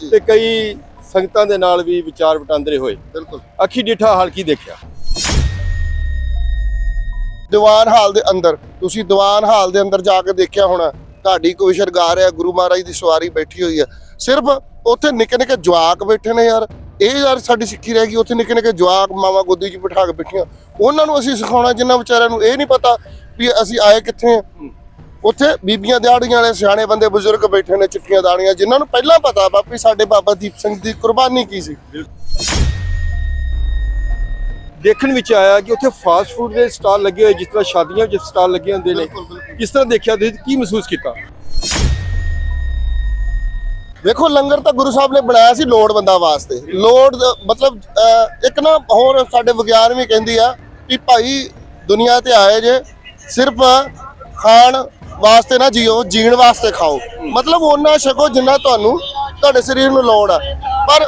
ਤੇ ਕਈ ਸੰਗਤਾਂ ਦੇ ਨਾਲ ਵੀ ਵਿਚਾਰ ਵਟਾਂਦਰੇ ਹੋਏ। ਬਿਲਕੁਲ। ਅੱਖੀ ਡਿਠਾ ਹਾਲ ਕੀ ਦੇਖਿਆ। ਦੀਵਾਨ ਹਾਲ ਦੇ ਅੰਦਰ ਤੁਸੀਂ ਦੀਵਾਨ ਹਾਲ ਦੇ ਅੰਦਰ ਜਾ ਕੇ ਦੇਖਿਆ ਹੋਣਾ ਢਾਡੀ ਕੋਈ ਸ਼ਰਗਾਰ ਹੈ ਗੁਰੂ ਮਹਾਰਾਜ ਦੀ ਸਵਾਰੀ ਬੈਠੀ ਹੋਈ ਹੈ। ਸਿਰਫ ਉੱਥੇ ਨਿੱਕੇ ਨਿੱਕੇ ਜਵਾਕ ਬੈਠੇ ਨੇ ਯਾਰ। ਇਹ ਯਾਰ ਸਾਡੀ ਸਿੱਖੀ ਰਹਿ ਗਈ ਉੱਥੇ ਨਿੱਕੇ ਨਿੱਕੇ ਜਵਾਕ ਮਾਵਾ ਗੋਦੀ 'ਚ ਬਿਠਾ ਕੇ ਬੈਠੀਆਂ। ਉਹਨਾਂ ਨੂੰ ਅਸੀਂ ਸਿਖਾਉਣਾ ਜਿਨ੍ਹਾਂ ਵਿਚਾਰਿਆਂ ਨੂੰ ਇਹ ਨਹੀਂ ਪਤਾ ਵੀ ਅਸੀਂ ਆਏ ਕਿੱਥੇ ਹਾਂ। ਉੱਥੇ ਬੀਬੀਆਂ ਦਿਹਾੜੀਆਂ ਵਾਲੇ ਸਿਆਣੇ ਬੰਦੇ ਬਜ਼ੁਰਗ ਬੈਠੇ ਨੇ ਚਿੱਟੀਆਂ ਦਾਣੀਆਂ ਜਿਨ੍ਹਾਂ ਨੂੰ ਪਹਿਲਾਂ ਪਤਾ ਵਾ ਵੀ ਸਾਡੇ ਬਾਬਾ ਦੀਪ ਸਿੰਘ ਦੀ ਕੁਰਬਾਨੀ ਕੀ ਸੀ? ਦੇਖਣ ਵਿੱਚ ਆਇਆ ਕਿ ਉੱਥੇ ਫਾਸਟ ਫੂਡ ਦੇ ਸਟਾਲ ਲੱਗੇ ਹੋਏ ਜਿਸ ਤਰ੍ਹਾਂ ਸ਼ਾਦੀਆਂ ਵਿੱਚ ਸਟਾਲ ਲੱਗੇ ਹੁੰਦੇ ਨੇ। ਕਿਸ ਤਰ੍ਹਾਂ ਦੇਖਿਆ ਤੁਸੀਂ ਕੀ ਮਹਿਸੂਸ ਕੀਤਾ? ਵੇਖੋ ਲੰਗਰ ਤਾਂ ਗੁਰੂ ਸਾਹਿਬ ਨੇ ਬਣਾਇਆ ਸੀ ਲੋੜਵੰਦਾਂ ਵਾਸਤੇ। ਲੋੜ ਮਤਲਬ ਇੱਕ ਨਾ ਹੋਰ ਸਾਡੇ ਵਿਗਿਆਨ ਵੀ ਕਹਿੰਦੀ ਆ ਕਿ ਭਾਈ ਦੁਨੀਆ ਤੇ ਆਏ ਜੇ ਸਿਰਫ ਖਾਣ ਵਾਸਤੇ ਨਾ ਜੀਓ, ਜੀਣ ਵਾਸਤੇ ਖਾਓ। ਮਤਲਬ ਉਹਨਾਂ ਛਕੋ ਜਿੰਨਾ ਤੁਹਾਨੂੰ ਤੁਹਾਡੇ ਸਰੀਰ ਨੂੰ ਲੋੜ ਆ। ਪਰ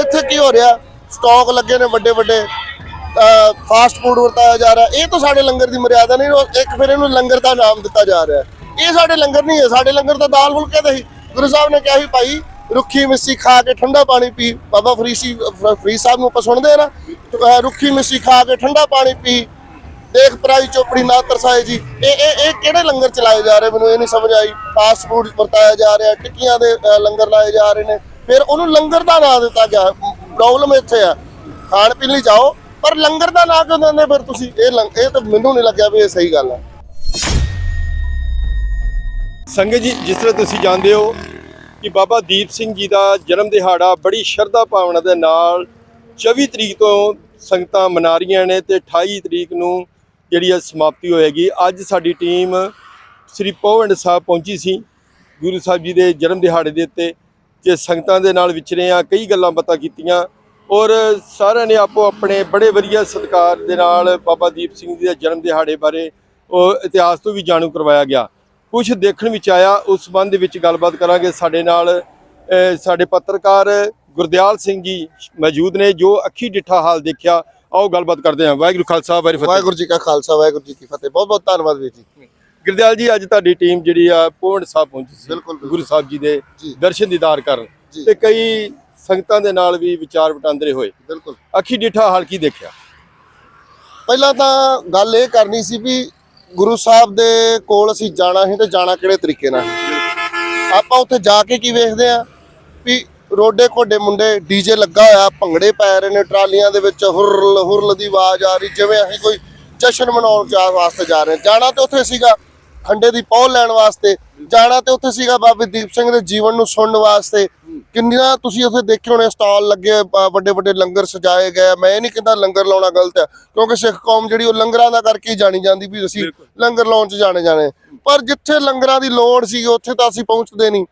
ਇੱਥੇ ਕੀ ਹੋ ਰਿਹਾ? ਸਟਾਕ ਲੱਗੇ ਨੇ ਵੱਡੇ ਵੱਡੇ। ਫਾਸਟ ਫੂਡ ਵਰਤਾਇਆ ਜਾ ਰਿਹਾ। ਇਹ ਤਾਂ ਸਾਡੇ ਲੰਗਰ ਦੀ ਮਰਿਆਦਾ ਨਹੀਂ ਇੱਕ ਫਿਰ ਇਹਨੂੰ ਲੰਗਰ ਦਾ ਨਾਮ ਦਿੱਤਾ ਜਾ ਰਿਹਾ। ਇਹ ਸਾਡੇ ਲੰਗਰ ਨਹੀਂ ਹੈ। ਸਾਡੇ ਲੰਗਰ ਤਾਂ ਦਾਲ ਫੁਲਕੇ ਦਾ ਹੀ। ਗੁਰੂ ਸਾਹਿਬ ਨੇ ਕਿਹਾ ਸੀ, ਭਾਈ, ਰੁੱਖੀ ਮਿੱਸੀ ਖਾ ਕੇ ਠੰਡਾ ਪਾਣੀ ਪੀ। ਬਾਬਾ ਫਰੀਸੀ ਫਰੀਦ ਸਾਹਿਬ ਨੂੰ ਆਪਾਂ ਸੁਣਦੇ ਆ ਨਾ। ਰੁੱਖੀ ਮਿੱਸੀ ਖਾ ਕੇ ਠੰਡਾ ਪਾਣੀ ਪੀ। ਦੇਖ ਪਰਾਈ ਚੋਪੜੀ ਨਾ ਤਰਸਾਏ ਜੀ, ਇਹ ਇਹ ਇਹ ਕਿਹੜੇ ਲੰਗਰ ਚਲਾਏ ਜਾ ਰਹੇ? ਮੈਨੂੰ ਇਹ ਨਹੀਂ ਸਮਝ ਆਈ। ਫਾਸਟ ਫੂਡ ਵਰਤਾਇਆ ਜਾ ਰਿਹਾ, ਟਿੱਕੀਆਂ ਦੇ ਲੰਗਰ ਲਾਏ ਜਾ ਰਹੇ ਨੇ। ਫਿਰ ਉਹਨੂੰ ਲੰਗਰ ਦਾ ਨਾਂ ਦਿੱਤਾ ਗਿਆ। ਪ੍ਰੋਬਲਮ ਇੱਥੇ ਆ। ਖਾਣ ਪੀਣ ਲਈ ਜਾਓ, ਪਰ ਲੰਗਰ ਦਾ ਨਾਂ ਕਿਉਂ ਦਿੰਦੇ ਫਿਰ ਤੁਸੀਂ? ਇਹ ਲੰਗ- ਇਹ ਤਾਂ ਮੈਨੂੰ ਨਹੀਂ ਲੱਗਿਆ ਵੀ ਇਹ ਸਹੀ ਗੱਲ ਹੈ ਸੰਗਤ ਜੀ, ਜਿਸ ਤਰ੍ਹਾਂ ਤੁਸੀਂ ਜਾਣਦੇ ਹੋ ਕਿ ਬਾਬਾ ਦੀਪ ਸਿੰਘ ਜੀ ਦਾ ਜਨਮ ਦਿਹਾੜਾ ਬੜੀ ਸ਼ਰਧਾ ਭਾਵਨਾ ਦੇ ਨਾਲ 24 ਤਰੀਕ ਤੋਂ ਸੰਗਤਾਂ ਮਨਾ ਰਹੀਆਂ ਨੇ ਤੇ 28 ਤਰੀਕ ਨੂੰ ਜਿਹੜੀ ਆ ਸਮਾਪਤੀ ਹੋਏਗੀ। ਅੱਜ ਸਾਡੀ ਟੀਮ ਸ੍ਰੀ ਪੋਵੰਡ ਸਾਹਿਬ ਪਹੁੰਚੀ ਸੀ। ਗੁਰੂ ਸਾਹਿਬ ਜੀ ਦੇ ਜਨਮ ਦਿਹਾੜੇ ਦੇ ਉੱਤੇ ਤੇ ਸੰਗਤਾਂ ਦੇ ਨਾਲ ਵਿਚਰੇ ਆ, ਕਈ ਗੱਲਾਂ ਬਾਤਾਂ ਕੀਤੀਆਂ। ਔਰ ਸਾਰਿਆਂ ਨੇ ਆਪੋ ਆਪਣੇ ਬੜੇ ਵਧੀਆ ਸਤਿਕਾਰ ਦੇ ਨਾਲ ਬਾਬਾ ਦੀਪ ਸਿੰਘ ਜੀ ਦੇ ਜਨਮ ਦਿਹਾੜੇ ਬਾਰੇ ਉਹ ਇਤਿਹਾਸ ਤੋਂ ਵੀ ਜਾਣੂ ਕਰਵਾਇਆ ਗਿਆ। ਕੁਝ ਦੇਖਣ ਵਿੱਚ ਆਇਆ, ਉਸ ਸੰਬੰਧ ਵਿੱਚ ਗੱਲਬਾਤ ਕਰਾਂਗੇ ਸਾਡੇ ਨਾਲ। ਸਾਡੇ ਪੱਤਰਕਾਰ ਗੁਰਦਿਆਲ ਸਿੰਘ ਜੀ ਮੌਜੂਦ ਨੇ ਜੋ ਅੱਖੀ ਡਿੱਠਾ ਹਾਲ ਦੇਖਿਆ ਆਓ ਗੱਲਬਾਤ ਕਰਦੇ ਹਾਂ। ਵਾਹਿਗੁਰੂ ਖਾਲਸਾ ਵਾਹਿਗੁਰੂ ਫਤਿਹ। ਵਾਹਿਗੁਰੂ ਜੀ ਕਾ ਖਾਲਸਾ ਵਾਹਿਗੁਰੂ ਜੀ ਕੀ ਫਤਿਹ। ਬਹੁਤ ਬਹੁਤ ਧੰਨਵਾਦ ਵੀਰ ਜੀ। ਗੁਰਦਿਆਲ ਜੀ ਅੱਜ ਤੁਹਾਡੀ ਟੀਮ ਜਿਹੜੀ ਆ ਪੋਵੰਡ ਸਾਹਿਬ ਪਹੁੰਚੀ ਸੀ। ਗੁਰੂ ਸਾਹਿਬ ਜੀ ਦੇ। ਦਰਸ਼ਨ ਦੀਦਾਰ ਕਰਨ। ਤੇ ਕਈ ਸੰਗਤਾਂ ਦੇ ਨਾਲ ਵੀ ਵਿਚਾਰ ਵਟਾਂਦਰੇ ਹੋਏ। ਬਿਲਕੁਲ। ਅੱਖੀ ਡਿੱਠਾ ਹਾਲ ਕੀ ਦੇਖਿਆ? ਪਹਿਲਾਂ ਤਾਂ ਗੱਲ ਇਹ ਕਰਨੀ ਸੀ ਵੀ ਗੁਰੂ ਸਾਹਿਬ ਦੇ ਕੋਲ ਅਸੀਂ ਜਾਣਾ ਸੀ ਤੇ ਜਾਣਾ ਕਿਹੜੇ ਤਰੀਕੇ ਨਾਲ? ਆਪਾਂ ਉੱਥੇ ਜਾ ਕੇ ਕੀ ਵੇਖਦੇ ਆ ਵੀ ਰੋਡੇ ਕੋਡੇ ਮੁੰਡੇ ਡੀਜੇ ਲੱਗਾ ਹੋਇਆ ਭੰਗੜੇ ਪੈ ਰਹੇ ਨੇ ਟਰਾਲੀਆਂ ਦੇ ਵਿੱਚ ਹੁਰਲ ਹੁਰਲ ਦੀ ਆਵਾਜ਼ ਆ ਰਹੀ ਜਿਵੇਂ ਅਸੀਂ ਕੋਈ ਜਸ਼ਨ ਮਨਾਉਣ ਜਾ ਵਾਸਤੇ ਜਾ ਰਹੇ। ਜਾਣਾ ਤੇ ਉੱਥੇ ਸੀਗਾ ਖੰਡੇ ਦੀ ਪੌਲ ਲੈਣ ਵਾਸਤੇ ਜਾਣਾ ਤੇ ਉੱਥੇ ਸੀਗਾ ਬਾਬੇ ਦੀਪ ਸਿੰਘ ਦੇ ਜੀਵਨ ਨੂੰ ਸੁਣਨ ਵਾਸਤੇ ਕਿੰਨੀਆਂ ਤੁਸੀਂ ਉੱਥੇ ਦੇਖੇ ਹੋਣੇ ਸਟਾਲ ਲੱਗੇ ਵੱਡੇ ਵੱਡੇ ਲੰਗਰ ਸਜਾਏ ਗਏ। ਮੈਂ ਇਹ ਨਹੀਂ ਕਹਿੰਦਾ ਲੰਗਰ ਲਾਉਣਾ ਗਲਤ ਹੈ ਕਿਉਂਕਿ ਸਿੱਖ ਕੌਮ ਜਿਹੜੀ ਉਹ ਲੰਗਰਾਂ ਦਾ ਕਰਕੇ ਹੀ ਜਾਣੀ ਜਾਂਦੀ ਵੀ ਅਸੀਂ ਲੰਗਰ ਲਾਉਣ 'ਚ ਜਾਣੇ ਜਾਣੇ ਪਰ ਜਿੱਥੇ ਲੰਗਰਾਂ ਦੀ ਲੋੜ ਸੀ ਉੱਥੇ ਤਾਂ ਅਸੀਂ ਪਹੁੰਚਦੇ ਨਹੀਂ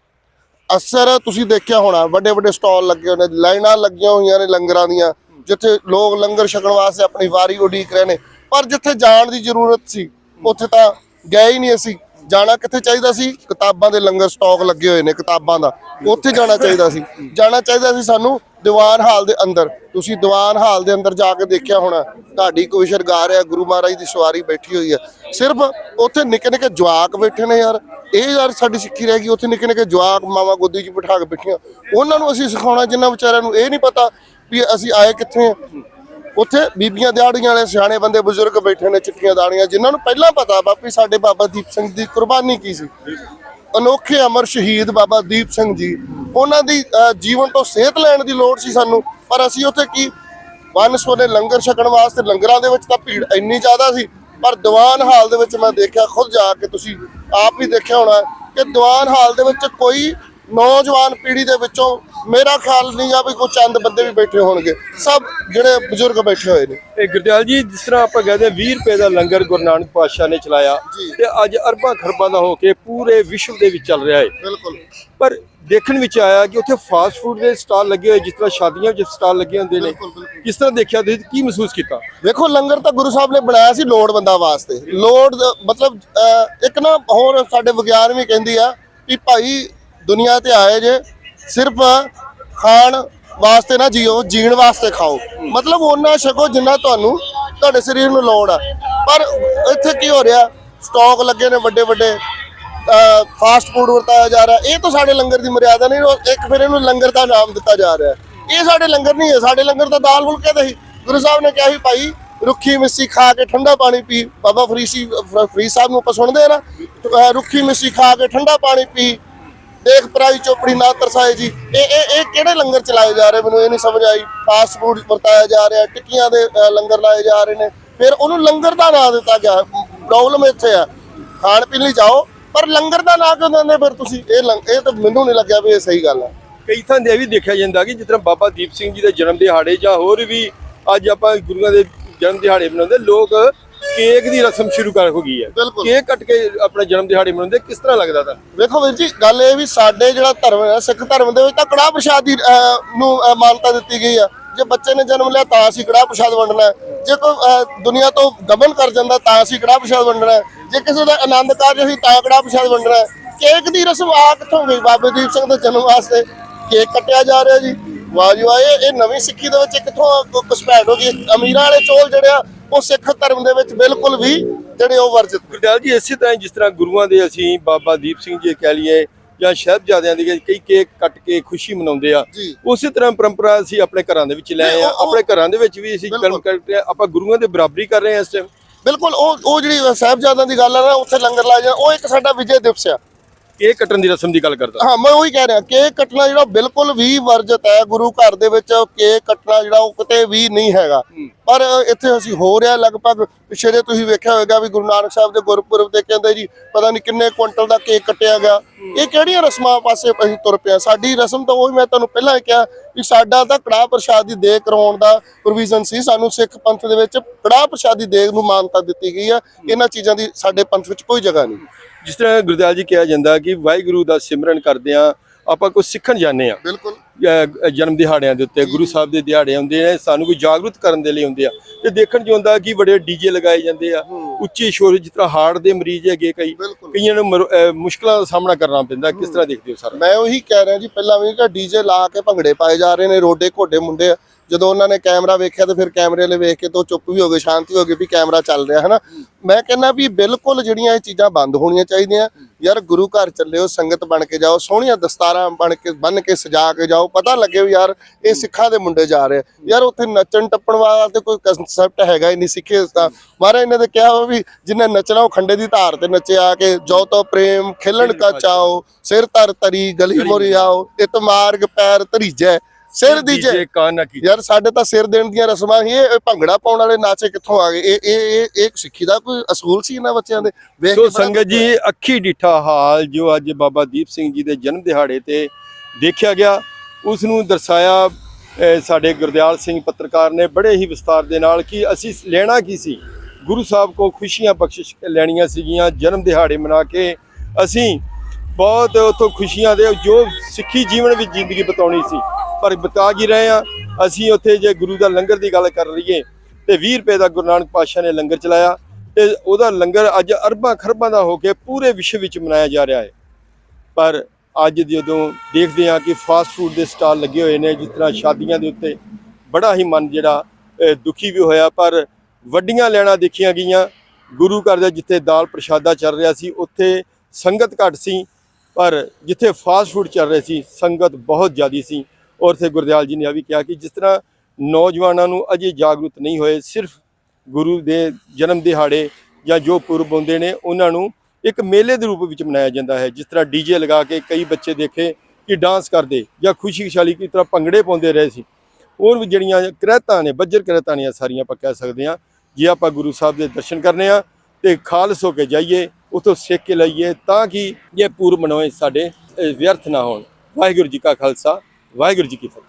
ਅਕਸਰ ਤੁਸੀਂ ਦੇਖਿਆ ਹੋਣਾ, ਵੱਡੇ ਵੱਡੇ ਸਟਾਲ ਲੱਗੇ ਹੋਏ ਨੇ, ਲਾਈਨਾਂ ਲੱਗੀਆਂ ਹੋਈਆਂ ਨੇ ਲੰਗਰਾਂ ਦੀਆਂ, ਜਿੱਥੇ ਲੋਕ ਲੰਗਰ ਛਕਣ ਵਾਸਤੇ ਆਪਣੀ ਵਾਰੀ ਉਡੀਕ ਰਹੇ ਨੇ। ਪਰ ਜਿੱਥੇ ਜਾਣ ਦੀ ਜ਼ਰੂਰਤ ਸੀ, ਉੱਥੇ ਤਾਂ ਗਏ ਹੀ ਨਹੀਂ ਅਸੀਂ। ਜਾਣਾ ਕਿੱਥੇ ਚਾਹੀਦਾ ਸੀ? ਕਿਤਾਬਾਂ ਦੇ ਲੰਗਰ ਸਟਾਕ ਲੱਗੇ ਹੋਏ ਨੇ, ਕਿਤਾਬਾਂ ਦਾ। ਉੱਥੇ ਜਾਣਾ ਚਾਹੀਦਾ ਸੀ। ਜਾਣਾ ਚਾਹੀਦਾ ਸੀ ਸਾਨੂੰ ਦੀਵਾਨ ਹਾਲ ਦੇ ਅੰਦਰ। ਤੁਸੀਂ ਦੀਵਾਨ ਹਾਲ ਦੇ ਅੰਦਰ ਜਾ ਕੇ ਦੇਖਿਆ ਹੋਣਾ, ਤੁਹਾਡੀ ਕੋਈ ਸ਼ਰਗਾਰ ਹੈ ਗੁਰੂ ਮਹਾਰਾਜ ਦੀ ਸਵਾਰੀ ਬੈਠੀ ਹੋਈ ਹੈ। ਸਿਰਫ ਉੱਥੇ ਨਿੱਕੇ ਨਿੱਕੇ ਜਵਾਕ ਬੈਠੇ ਨੇ ਯਾਰ। ਇਹ ਯਾਰ ਸਾਡੀ ਸਿੱਖੀ ਰਹਿ ਗਈ ਉੱਥੇ ਨਿੱਕੇ ਨਿੱਕੇ ਜਵਾਕ ਮਾਵਾ ਗੋਦੀ 'ਚ ਬਿਠਾ ਕੇ ਬੈਠੀਆਂ। ਉਹਨਾਂ ਨੂੰ ਅਸੀਂ ਸਿਖਾਉਣਾ ਜਿਨ੍ਹਾਂ ਵਿਚਾਰਿਆਂ ਨੂੰ ਇਹ ਨਹੀਂ ਪਤਾ ਵੀ ਅਸੀਂ ਆਏ ਕਿੱਥੇ ਹਾਂ ਉੱਥੇ ਬੀਬੀਆਂ ਦਿਹਾੜੀਆਂ ਵਾਲੇ ਸਿਆਣੇ ਬੰਦੇ ਬਜ਼ੁਰਗ ਬੈਠੇ ਨੇ ਚਿੱਟੀਆਂ ਦਾਣੀਆਂ ਜਿਨ੍ਹਾਂ ਨੂੰ ਪਹਿਲਾਂ ਪਤਾ ਵਾ ਸਾਡੇ ਬਾਬਾ ਦੀਪ ਸਿੰਘ ਦੀ ਕੁਰਬਾਨੀ ਕੀ ਸੀ। ਅਨੋਖੇ ਅਮਰ ਸ਼ਹੀਦ ਬਾਬਾ ਦੀਪ ਸਿੰਘ ਜੀ ਉਹਨਾਂ ਦੀ ਅਹ, ਜੀਵਨ ਤੋਂ ਸਿਹਤ ਲੈਣ ਦੀ ਲੋੜ ਸੀ ਸਾਨੂੰ। ਪਰ ਅਸੀਂ ਉੱਥੇ ਕੀ ਵਨ ਸੋਨੇ ਲੰਗਰ ਛਕਣ ਵਾਸਤੇ ਲੰਗਰਾਂ ਦੇ ਵਿੱਚ ਤਾਂ ਭੀੜ ਇੰਨੀ ਜ਼ਿਆਦਾ ਸੀ ਪਰ ਦੀਵਾਨ ਹਾਲ ਦੇ ਵਿੱਚ ਮੈਂ ਦੇਖਿਆ ਖੁਦ ਜਾ ਕੇ ਤੁਸੀਂ ਆਪ ਵੀ ਦੇਖਿਆ ਹੋਣਾ ਕਿ ਦੀਵਾਨ ਹਾਲ ਦੇ ਵਿੱਚ ਕੋਈ ਨੌਜਵਾਨ ਪੀੜ੍ਹੀ ਦੇ ਵਿੱਚੋਂ ਮੇਰਾ ਖਿਆਲ ਨਹੀਂ ਆ ਵੀ ਕੋਈ ਚੰਦ ਬੰਦੇ ਵੀ ਬੈਠੇ ਹੋਣਗੇ। ਸਭ ਜਿਹੜੇ ਬਜ਼ੁਰਗ ਬੈਠੇ ਹੋਏ ਨੇ। ਇਹ ਗੁਰਦਿਆਲ ਜੀ ਜਿਸ ਤਰ੍ਹਾਂ ਆਪਾਂ ਕਹਦੇ 20 ਰੁਪਏ ਦਾ ਲੰਗਰ ਗੁਰੂ ਨਾਨਕ ਪਾਤਸ਼ਾਹ ਨੇ ਚਲਾਇਆ। ਤੇ ਅੱਜ ਅਰਬਾਂ ਖਰਬਾਂ ਦਾ ਹੋ ਕੇ ਪੂਰੇ ਵਿਸ਼ਵ ਦੇ ਵਿੱਚ ਚੱਲ ਰਿਹਾ ਹੈ। ਬਿਲਕੁਲ। ਪਰ ਦੇਖਣ ਵਿੱਚ ਆਇਆ ਕਿ ਉੱਥੇ ਫਾਸਟ ਫੂਡ ਦੇ ਸਟਾਲ ਲੱਗੇ ਹੋਏ ਜਿਸ ਤਰ੍ਹਾਂ ਸ਼ਾਦੀਆਂ ਵਿੱਚ ਸਟਾਲ ਲੱਗੇ ਹੁੰਦੇ ਨੇ। ਕਿਸ ਤਰ੍ਹਾਂ ਦੇਖਿਆ ਤੁਸੀਂ ਕੀ ਮਹਿਸੂਸ ਕੀਤਾ? ਵੇਖੋ ਲੰਗਰ ਤਾਂ ਗੁਰੂ ਸਾਹਿਬ ਨੇ ਬਣਾਇਆ ਸੀ ਲੋੜਵੰਦਾਂ ਵਾਸਤੇ। ਲੋੜ ਮਤਲਬ ਇੱਕ ਨਾ ਹੋਰ ਸਾਡੇ ਵਿਗਿਆਨ ਵੀ ਕਹਿੰਦੀ ਆ ਕਿ ਭਾਈ ਦੁਨੀਆ ਤੇ ਆਏ ਜੇ ਸਿਰਫ ਖਾਣ ਵਾਸਤੇ ਨਾ ਜੀਓ ਜੀਣ ਵਾਸਤੇ ਖਾਓ। ਮਤਲਬ ਉਹਨਾਂ ਛਕੋ ਜਿੰਨਾ ਤੁਹਾਨੂੰ ਤੁਹਾਡੇ ਸਰੀਰ ਨੂੰ ਲੋੜ ਆ। ਪਰ ਇੱਥੇ ਕੀ ਹੋ ਰਿਹਾ? ਸਟਾਕ ਲੱਗੇ ਨੇ ਵੱਡੇ ਵੱਡੇ ਫਾਸਟ ਫੂਡ ਵਰਤਾਇਆ ਜਾ ਰਿਹਾ। ਇਹ ਤਾਂ ਸਾਡੇ ਲੰਗਰ ਦੀ ਮਰਿਆਦਾ ਨਹੀਂ ਇੱਕ ਫਿਰ ਇਹਨੂੰ ਲੰਗਰ ਦਾ ਨਾਮ ਦਿੱਤਾ ਜਾ ਰਿਹਾ। ਇਹ ਸਾਡੇ ਲੰਗਰ ਨਹੀਂ ਹੈ, ਸਾਡੇ ਲੰਗਰ ਤਾਂ ਦਾਲ ਫੁਲਕੇ ਦਾ ਹੀ। ਗੁਰੂ ਸਾਹਿਬ ਨੇ ਕਿਹਾ ਸੀ, ਭਾਈ, ਰੁੱਖੀ ਮਿੱਸੀ ਖਾ ਕੇ ਠੰਡਾ ਪਾਣੀ ਪੀ। ਬਾਬਾ ਫਰੀਸੀ ਫਰੀਦ ਸਾਹਿਬ ਨੂੰ ਆਪਾਂ ਸੁਣਦੇ ਆ ਨਾ। ਰੁੱਖੀ ਮਿੱਸੀ ਖਾ ਕੇ ਠੰਡਾ ਪਾਣੀ ਪੀ। ਦੇਖ ਪਰਾਈ ਚੋਪੜੀ ਨਾ ਤਰਸਾਏ ਜੀ, ਇਹ ਇਹ ਇਹ ਕਿਹੜੇ ਲੰਗਰ ਚਲਾਏ ਜਾ ਰਹੇ? ਮੈਨੂੰ ਇਹ ਨਹੀਂ ਸਮਝ ਆਈ। ਫਾਸਟ ਫੂਡ ਵਰਤਾਇਆ ਜਾ ਰਿਹਾ, ਟਿੱਕੀਆਂ ਦੇ ਲੰਗਰ ਲਾਏ ਜਾ ਰਹੇ ਨੇ। ਫਿਰ ਉਹਨੂੰ ਲੰਗਰ ਦਾ ਨਾਂ ਦਿੱਤਾ ਗਿਆ। ਪ੍ਰੋਬਲਮ ਇੱਥੇ ਆ। ਖਾਣ ਪੀਣ ਲਈ ਜਾਓ। ਪਰ ਲੰਗਰ ਦਾ ਨਾਂ ਕਿਉਂ ਦਿੰਦੇ ਫਿਰ ਤੁਸੀਂ ਇਹ ਲੰਗ- ਇਹ ਤਾਂ ਮੈਨੂੰ ਨਹੀਂ ਲੱਗਿਆ ਵੀ ਇਹ ਸਹੀ ਗੱਲ ਹੈ ਕਈ ਥਾਂ ਤੇ ਇਹ ਵੀ ਦੇਖਿਆ ਜਾਂਦਾ ਕਿ ਜਿਸ ਤਰ੍ਹਾਂ ਬਾਬਾ ਦੀਪ ਸਿੰਘ ਜੀ ਦੇ ਜਨਮ ਦਿਹਾੜੇ ਜਾਂ ਹੋਰ ਵੀ ਅੱਜ ਆਪਾਂ ਗੁਰੂਆਂ ਦੇ ਜਨਮ ਦਿਹਾੜੇ ਮਨਾਉਂਦੇ ਲੋਕ ਕੇਕ ਦੀ ਰਸਮ ਸ਼ੁਰੂ ਕਰ ਹੋ ਗਈ ਹੈ ਬਿਲਕੁਲ। ਕੇਕ ਕੱਟ ਕੇ ਆਪਣਾ ਜਨਮ ਦਿਹਾੜੇ ਮਨਾਉਂਦੇ ਕਿਸ ਤਰ੍ਹਾਂ ਲੱਗਦਾ ਤਾਂ ਵੇਖੋ ਵੀਰ ਜੀ ਗੱਲ ਇਹ ਵੀ ਸਾਡੇ ਜਿਹੜਾ ਧਰਮ ਹੈ ਸਿੱਖ ਧਰਮ ਦੇ ਵਿੱਚ ਤਾਂ ਕੜਾਹ ਪ੍ਰਸ਼ਾਦ ਦੀ ਅਹ, ਨੂੰ ਅਹ, ਮਾਨਤਾ ਦਿੱਤੀ ਗਈ ਆ ਜੇ ਬੱਚੇ ਨੇ ਜਨਮ ਲਿਆ ਤਾਂ ਅਸੀਂ ਕੜਾਹ ਪ੍ਰਸ਼ਾਦ ਵੰਡਣਾ ਹੈ। ਜੇ ਕੋਈ ਅਹ, ਦੁਨੀਆ ਤੋਂ ਗਮਨ ਕਰ ਜਾਂਦਾ ਤਾਂ ਅਸੀਂ ਕੜਾਹ ਪ੍ਰਸ਼ਾਦ ਵੰਡਣਾ ਹੈ। ਜੇ ਕਿਸੇ ਦਾ ਆਨੰਦ ਕਾਰਜ ਅਸੀਂ ਤਾਂ ਕੜਾਹ ਪ੍ਰਸ਼ਾਦ ਵੰਡਣਾ ਹੈ। ਕੇਕ ਦੀ ਰਸਮ ਆ ਕਿੱਥੋਂ ਗਈ? ਬਾਬੇ ਦੀਪ ਸਿੰਘ ਦੇ ਜਨਮ ਵਾਸਤੇ ਕੇਕ ਕੱਟਿਆ ਜਾ ਰਿਹਾ ਜੀ। ਵਾਹ ਜੀ ਵਾਹ ਇਹ ਨਵੀਂ ਸਿੱਖੀ ਦੇ ਵਿੱਚ ਕਿੱਥੋਂ ਘੁਸਪੈਠ ਹੋ ਗਈ? ਅਮੀਰਾਂ ਵਾਲੇ ਚੋਲ ਜਿਹੜੇ ਆ ਉਹ ਸਿੱਖ ਧਰਮ ਦੇ ਵਿੱਚ ਬਿਲਕੁਲ ਵੀ ਜਿਹੜੇ ਉਹ ਵਰਜਿਤ। ਗੁਰਦਿਆਲ ਜੀ ਇਸੇ ਤਰ੍ਹਾਂ ਜਿਸ ਤਰ੍ਹਾਂ ਗੁਰੂਆਂ ਦੇ ਅਸੀਂ ਬਾਬਾ ਦੀਪ ਸਿੰਘ ਜੀ ਕਹਿ ਲਈਏ ਜਾਂ ਸਾਹਿਬਜ਼ਾਦਿਆਂ ਦੀ ਕਈ ਕੇਕ ਕੱਟ ਕੇ ਖੁਸ਼ੀ ਮਨਾਉਂਦੇ ਆ। ਉਸੇ ਤਰ੍ਹਾਂ ਪਰੰਪਰਾ ਅਸੀਂ ਆਪਣੇ ਘਰਾਂ ਦੇ ਵਿੱਚ ਲੈ ਆਏ ਆ। ਆਪਣੇ ਘਰਾਂ ਦੇ ਵਿੱਚ ਵੀ ਅਸੀਂ ਕਰਮ। ਕਰਦੇ ਆ। ਆਪਾਂ ਗੁਰੂਆਂ ਦੇ ਬਰਾਬਰੀ ਕਰ ਰਹੇ ਆ ਇਸ ਟਾਈਮ ਬਿਲਕੁਲ ਉਹ ਉਹ ਜਿਹੜੀ ਸਾਹਿਬਜ਼ਾਦਿਆਂ ਦੀ ਗੱਲ ਆ ਨਾ, ਉੱਥੇ ਲੰਗਰ ਲਾਇਆ ਜਾਂਦਾ ਉਹ ਇੱਕ ਸਾਡਾ ਵਿਜੇ ਦਿਵਸ ਆ। ਕੇਕ ਕੱਟਣ ਦੀ ਰਸਮ ਦੀ ਗੱਲ ਕਰਦਾ। ਹਾਂ ਮੈਂ ਉਹੀ ਕਹਿ ਰਿਹਾ ਕੇਕ ਕੱਟਣਾ ਜਿਹੜਾ ਬਿਲਕੁਲ ਵੀ ਵਰਜਿਤ ਹੈ ਗੁਰੂ ਘਰ ਦੇ ਵਿੱਚ ਕੇਕ ਕੱਟਣਾ ਜਿਹੜਾ ਉਹ ਕਿਤੇ ਵੀ ਨਹੀਂ ਹੈਗਾ। ਪਰ ਇੱਥੇ ਅਸੀਂ ਹੋ ਰਿਹਾ ਲਗਭਗ ਪਿਛੇ ਜੇ ਤੁਸੀਂ ਵੇਖਿਆ ਹੋਵੇਗਾ ਵੀ ਗੁਰੂ ਨਾਨਕ ਸਾਹਿਬ ਦੇ ਗੁਰਪੁਰਬ ਤੇ ਕਹਿੰਦੇ ਜੀ ਪਤਾ ਨਹੀਂ ਕਿੰਨੇ ਕੁਇੰਟਲ ਦਾ ਕੇਕ ਕੱਟਿਆ ਗਿਆ। ਇਹ ਕਿਹੜੀਆਂ ਰਸਮਾਂ ਪਾਸੇ ਅਸੀਂ ਤੁਰ ਪਿਆ? ਸਾਡੀ ਰਸਮ ਤਾਂ ਉਹੀ ਮੈਂ ਤੁਹਾਨੂੰ ਪਹਿਲਾਂ ਹੀ ਕਿਹਾ ਵੀ ਸਾਡਾ ਤਾਂ ਕੜਾਹ ਪ੍ਰਸ਼ਾਦ ਦੀ ਦੇਗ ਕਰਾਉਣ ਦਾ ਪ੍ਰੋਵੀਜ਼ਨ ਸੀ। ਸਾਨੂੰ ਸਿੱਖ ਪੰਥ ਦੇ ਵਿੱਚ ਕੜਾਹ ਪ੍ਰਸ਼ਾਦ ਦੀ ਦੇਗ ਨੂੰ ਮਾਨਤਾ ਦਿੱਤੀ ਗਈ ਹੈ। ਇਹਨਾਂ ਚੀਜ਼ਾਂ ਦੀ ਸਾਡੇ ਪੰਥ ਵਿੱਚ ਕੋਈ ਜਗ੍ਹਾ ਨਹੀਂ। ਜਿਸ ਤਰ੍ਹਾਂ ਗੁਰਦਿਆਲ ਜੀ ਕਿਹਾ ਜਾਂਦਾ ਕਿ ਵਾਹਿਗੁਰੂ ਦਾ ਸਿਮਰਨ ਕਰਦੇ ਆ ਆਪਾਂ ਕੁਝ ਸਿੱਖਣ ਜਾਂਦੇ ਆ ਬਿਲਕੁਲ। ਜਨਮ ਦਿਹਾੜਿਆਂ ਦੇ ਉੱਤੇ ਗੁਰੂ ਸਾਹਿਬ ਦੇ ਦਿਹਾੜੇ ਹੁੰਦੇ ਨੇ ਸਾਨੂੰ ਕੋਈ ਜਾਗਰੂਕ ਕਰਨ ਦੇ ਲਈ ਹੁੰਦੇ ਆ। ਤੇ ਦੇਖਣ ਚ ਹੁੰਦਾ ਕਿ ਬੜੇ ਡੀਜੇ ਲਗਾਏ ਜਾਂਦੇ ਆ ਉੱਚੀ ਸ਼ੋਰ ਜਿਸ ਤਰ੍ਹਾਂ ਹਾਰਟ ਦੇ ਮਰੀਜ਼ ਹੈਗੇ ਕਈ ਕਈਆਂ ਨੂੰ ਮੁਸ਼ਕਲਾਂ ਦਾ ਸਾਹਮਣਾ ਕਰਨਾ ਪੈਂਦਾ ਕਿਸ ਤਰ੍ਹਾਂ ਦੇਖਦੇ ਹੋ ਸਰ? ਮੈਂ ਉਹੀ ਕਹਿ ਰਿਹਾ ਜੀ ਪਹਿਲਾਂ ਵੀ ਕਿ ਡੀਜੇ ਲਾ ਕੇ ਭੰਗੜੇ ਪਾਏ ਜਾ ਰਹੇ ਨੇ ਰੋਡੇ ਘੋਡੇ ਮੁੰਡੇ। ਜਦੋਂ ਉਹਨਾਂ ਨੇ ਕੈਮਰਾ ਵੇਖਿਆ ਤੇ ਫਿਰ ਕੈਮਰੇ ਵਾਲੇ ਵੇਖ ਕੇ ਤੋਂ ਚੁੱਪ ਵੀ ਹੋ ਗਏ, ਸ਼ਾਂਤੀ ਹੋ ਗਈ ਵੀ ਕੈਮਰਾ ਚੱਲ ਰਿਹਾ ਹੈ ਮੈਂ ਕਹਿੰਦਾ ਵੀ ਬਿਲਕੁਲ ਜਿਹੜੀਆਂ ਇਹ ਚੀਜ਼ਾਂ ਬੰਦ ਹੋਣੀਆਂ ਚਾਹੀਦੀਆਂ, ਯਾਰ ਗੁਰੂ ਘਰ ਚੱਲਿਓ, ਸੰਗਤ ਬਣ ਕੇ ਜਾਓ, ਸੋਹਣੀਆਂ ਦਸਤਾਰਾਂ ਬਣ ਕੇ, ਬੰਨ ਕੇ ਸਜਾ ਕੇ ਜਾਓ, ਪਤਾ ਲੱਗੇ ਵੀ ਯਾਰ ਇਹ ਸਿੱਖਾਂ ਦੇ ਮੁੰਡੇ ਜਾ ਰਹੇ ਆ। ਯਾਰ ਉੱਥੇ ਨੱਚਣ ਟੱਪਣ ਵਾਲਾ ਤੇ ਕੋਈ ਕਨਸੈਪਟ ਹੈਗਾ ਹੀ ਨਹੀਂ ਸਿੱਖੇ ਤਾਂ ਮਹਾਰਾਜ ਇਹਨਾਂ ਨੇ ਕਿਹਾ ਵਾ ਵੀ ਜਿੰਨੇ ਨੱਚਣਾ ਉਹ ਖੰਡੇ ਦੀ ਧਾਰ ਤੇ ਨੱਚੇ ਆ ਕੇ ਜੋ ਤੋ ਪ੍ਰੇਮ, ਖੇਲਣ ਕਾ ਚਾਓ, ਸਿਰ ਧਰ ਤਰੀ ਗਲੀ ਮੋਰੀ ਆਓ ਇਤ ਮਾਰਗ ਪੈਰ ਧਰੀਜੈ। ਸਿਰ ਦੀਜੈ। ਕਾਨ ਕੀ ਯਾਰ ਸਾਡੇ ਤਾਂ ਸਿਰ ਦੇਣ ਦੀਆਂ ਰਸਮਾਂ ਹੀ ਇਹ ਭੰਗੜਾ ਪਾਉਣ ਵਾਲੇ ਨਾਚੇ ਕਿੱਥੋਂ ਆ ਗਏ? ਇਹ ਇਹ ਇਹ ਇਹ ਸਿੱਖੀ ਦਾ ਕੋਈ ਅਸੂਲ ਸੀ ਇਹਨਾਂ ਬੱਚਿਆਂ ਦੇ? ਵੇਖ ਸੋ ਸੰਗਤ ਜੀ ਅੱਖੀ ਡਿੱਠਾ ਹਾਲ ਜੋ ਅੱਜ ਬਾਬਾ ਦੀਪ ਸਿੰਘ ਜੀ ਦੇ ਜਨਮ ਦਿਹਾੜੇ ਤੇ ਦੇਖਿਆ ਗਿਆ ਉਸ ਨੂੰ ਦਰਸਾਇਆ ਸਾਡੇ ਗੁਰਦਿਆਲ ਸਿੰਘ ਪੱਤਰਕਾਰ ਨੇ ਬੜੇ ਹੀ ਵਿਸਤਾਰ ਦੇ ਨਾਲ ਕਿ ਅਸੀਂ ਲੈਣਾ ਕੀ ਸੀ? ਗੁਰੂ ਸਾਹਿਬ ਕੋ ਖੁਸ਼ੀਆਂ ਬਖਸ਼ਿਸ਼ ਲੈਣੀਆਂ ਸੀਗੀਆਂ ਜਨਮ ਦਿਹਾੜੇ ਮਨਾ ਕੇ ਅਸੀਂ ਬਹੁਤ ਉਥੋਂ ਖੁਸ਼ੀਆਂ ਦੇ ਜੋ ਸਿੱਖੀ ਜੀਵਨ ਵਿੱਚ ਜ਼ਿੰਦਗੀ ਬਤਾਉਣੀ ਸੀ। ਪਰ ਬਤਾ ਕੀ ਰਹੇ ਆ ਅਸੀਂ ਉੱਥੇ ਜੇ ਗੁਰੂ ਦਾ ਲੰਗਰ ਦੀ ਗੱਲ ਕਰ ਲਈਏ, ਤੇ 20 ਰੁਪਏ ਦਾ ਗੁਰੂ ਨਾਨਕ ਪਾਤਸ਼ਾਹ ਨੇ ਲੰਗਰ ਚਲਾਇਆ, ਤੇ ਉਹਦਾ ਲੰਗਰ ਅੱਜ ਅਰਬਾਂ ਖਰਬਾਂ ਦਾ ਹੋ ਕੇ ਪੂਰੇ ਵਿਸ਼ਵ ਵਿੱਚ ਮਨਾਇਆ ਜਾ ਰਿਹਾ ਹੈ। ਪਰ ਅੱਜ ਜਦੋਂ ਦੇਖਦੇ ਹਾਂ ਕਿ ਫਾਸਟ ਫੂਡ ਦੇ ਸਟਾਲ ਲੱਗੇ ਹੋਏ ਨੇ, ਜਿਸ ਤਰ੍ਹਾਂ ਸ਼ਾਦੀਆਂ ਦੇ ਉੱਤੇ ਬੜਾ ਹੀ ਮਨ ਜਿਹੜਾ ਦੁਖੀ ਵੀ ਹੋਇਆ, ਪਰ ਵੱਡੀਆਂ ਲੈਣਾ ਦੇਖੀਆਂ ਗਈਆਂ। ਗੁਰੂ ਘਰ ਦੇ ਜਿੱਥੇ ਦਾਲ ਪ੍ਰਸ਼ਾਦਾ ਚੱਲ ਰਿਹਾ ਸੀ, ਉੱਥੇ ਸੰਗਤ ਘੱਟ ਸੀ, ਪਰ ਜਿੱਥੇ ਫਾਸਟ ਫੂਡ ਚੱਲ ਰਹੇ ਸੀ, ਸੰਗਤ ਬਹੁਤ ਜ਼ਿਆਦੀ ਸੀ। ਔਰ ਸੇ ਗੁਰਦਿਆਲ ਜੀ ਨੇ ਇਹ ਵੀ ਕਿਹਾ ਕਿ ਜਿਸ ਤਰ੍ਹਾਂ ਨੌਜਵਾਨਾਂ ਨੂੰ ਅਜੇ ਜਾਗਰੂਕ ਨਹੀਂ ਹੋਏ, ਸਿਰਫ ਗੁਰੂ ਦੇ ਜਨਮ ਦਿਹਾੜੇ ਜਾਂ ਜੋ ਪੁਰਬ ਹੁੰਦੇ ਨੇ, ਉਹਨਾਂ ਨੂੰ ਇੱਕ ਮੇਲੇ ਦੇ ਰੂਪ ਵਿੱਚ ਮਨਾਇਆ ਜਾਂਦਾ ਹੈ। ਜਿਸ ਤਰ੍ਹਾਂ ਡੀਜੇ ਲਗਾ ਕੇ ਕਈ ਬੱਚੇ ਦੇਖੇ ਕਿ ਡਾਂਸ ਕਰਦੇ ਜਾਂ ਖੁਸ਼ੀ ਖੁਸ਼ਹਾਲੀ ਕੀ ਤਰ੍ਹਾਂ ਭੰਗੜੇ ਪਾਉਂਦੇ ਰਹੇ ਸੀ। ਹੋਰ ਵੀ ਜਿਹੜੀਆਂ ਕ੍ਰਹਿਤਾਂ ਨੇ, ਬੱਜਰ ਕ੍ਰਹਿਤਾਂ ਨੇ ਸਾਰੀਆਂ ਆਪਾਂ ਕਹਿ ਸਕਦੇ ਹਾਂ। ਜੇ ਆਪਾਂ ਗੁਰੂ ਸਾਹਿਬ ਦੇ ਦਰਸ਼ਨ ਕਰਨੇ ਆ ਤੇ ਖਾਲਸ ਹੋ ਕੇ ਜਾਈਏ, ਉਥੋਂ ਸਿੱਖ ਕੇ ਲਈਏ ਤਾਂ ਕਿ ਇਹ ਪੂਰਬ ਮਨਾਏ ਸਾਡੇ ਵਿਅਰਥ ਨਾ ਹੋਣ। ਵਾਹਿਗੁਰੂ ਜੀ ਕਾ ਖਾਲਸਾ। ਵਾਹਿਗੁਰੂ ਜੀ ਕੀ ਫਤਿਹ